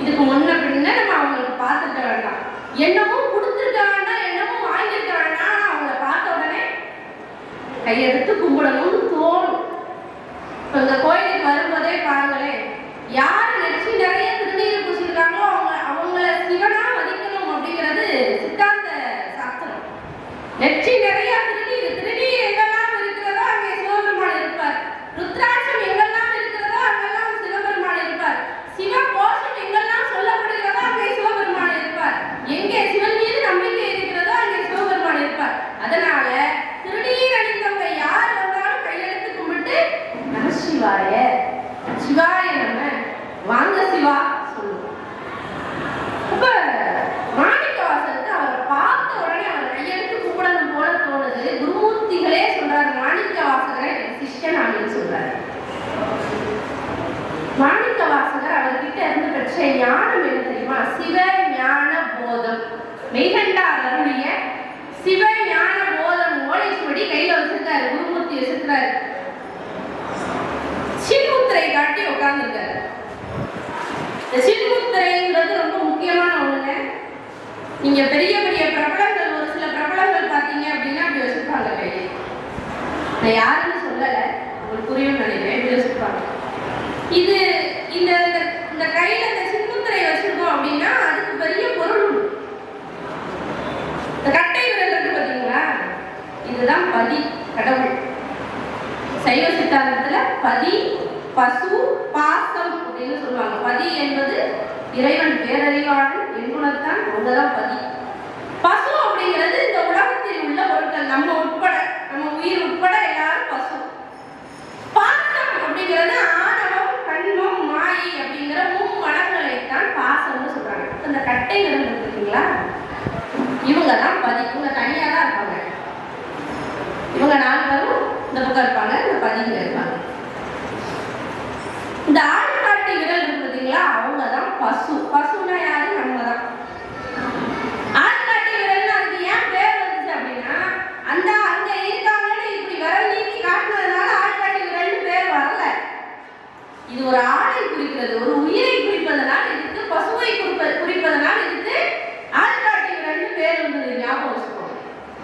இதுக்கு முன்ன பின்ன நம்ம அவங்களுக்கு பார்த்துக்க வேண்டாம் என்னமோ கொடுத்துருக்க வேண்டாம் என்னமோ வாங்கியிருக்க வேண்டாம் ஆனால் அவங்கள பார்த்த உடனே கையெடுத்து கும்பிடணும்னு தோணும். இப்போ இந்த கோயிலுக்கு வரும்போதே பாருங்களேன் யார் நெற்றி நிறைய திருநீர் பூசியிருக்காங்களோ அவங்க அவங்கள சிவனா மதிக்கணும் அப்படிங்கிறது சித்தாந்த சாஸ்திரம். நெற்றி நிறைய சிவாய. சிவாய நம்ம வாங்க சிவா சொல்லுவோம். அப்ப மாணிக்கவாசனுக்கு அவரை பார்த்த உடனே அவர் கையெழுத்து கும்பிடணும் போல தோணுது. குருமூர்த்திகளே சொல்றாரு மாணிக்கவாசகரை எனக்கு சிஷ்யன் அப்படின்னு சொல்றாரு. மாணிக்கவாசகர் அவர்கிட்ட இருந்து பெற்ற ஞானம் என்ன தெரியுமா? சிவ ஞான போதம். மெய்கண்டார் அருளிய சிவ ஞான போதம் சொல்லி கையில வச்சிருக்காரு. குருமூர்த்தி வச்சிருக்காரு நீங்க பெரிய பெரிய பிரபலங்கள் ஒரு சில பிரபலங்கள் பார்த்தீங்க அப்படின்னா அப்படி வச்சிருப்பாங்க கையில நான் யாருன்னு சொல்லல. உங்களுக்கு புரியும் நினைக்கிறேன். இப்படி வச்சிருப்பாங்க. இது இந்த இந்த- இந்த கையில இந்த சின்முத்திரை வச்சிருக்கோம் அப்படின்னா அதுக்கு பெரிய பொருள் உண்டு. இந்த கட்டை விரல் இருக்கு பார்த்தீங்களா? இதுதான் பதி கடவுள். சைவ சித்தாந்தத்துல பதி பசு பாசம் அப்படின்னு சொல்லுவாங்க. பதி என்பது இறைவன் பேரறிவாளன் எண்குணத்தான் அங்கதான் பதி. பசு அப்படிங்கிறது இந்த உலகத்தில் உள்ள பொருட்கள். நம்ம உட்பட நம்ம உயிர் உட்பட எல்லாரும் பசு. பாசம் அப்படிங்கிறது ஆணவம் கண்மம் மாயை அப்படிங்கிற மும்மடங்களை தான் பாசம்னு சொல்றாங்க. அந்த இந்த கட்டை விரல் இருக்கு இவங்க தான் பதி. இவங்க தனியா தான் இருப்பாங்க இவங்க நாலு பேரும் இந்த பக்கம் இருப்பாங்க இந்த பதிங்க இருப்பாங்க இந்த ஆள்காட்டி விரல் இருக்கு பார்த்தீங்களா அவங்க தான் பசு பசுனா யாரு நம்ம தான் ஆள்காட்டி விரல்னு அதுக்கு ஏன் பேர் வந்துச்சு அப்படின்னா அந்த அங்க இருக்காங்கன்னு இப்படி விரல் நீட்டி காட்டுனதுனால ஆள்காட்டி விரல்னு பேர் வரல இது ஒரு ஆணை குறிக்கிறது ஒரு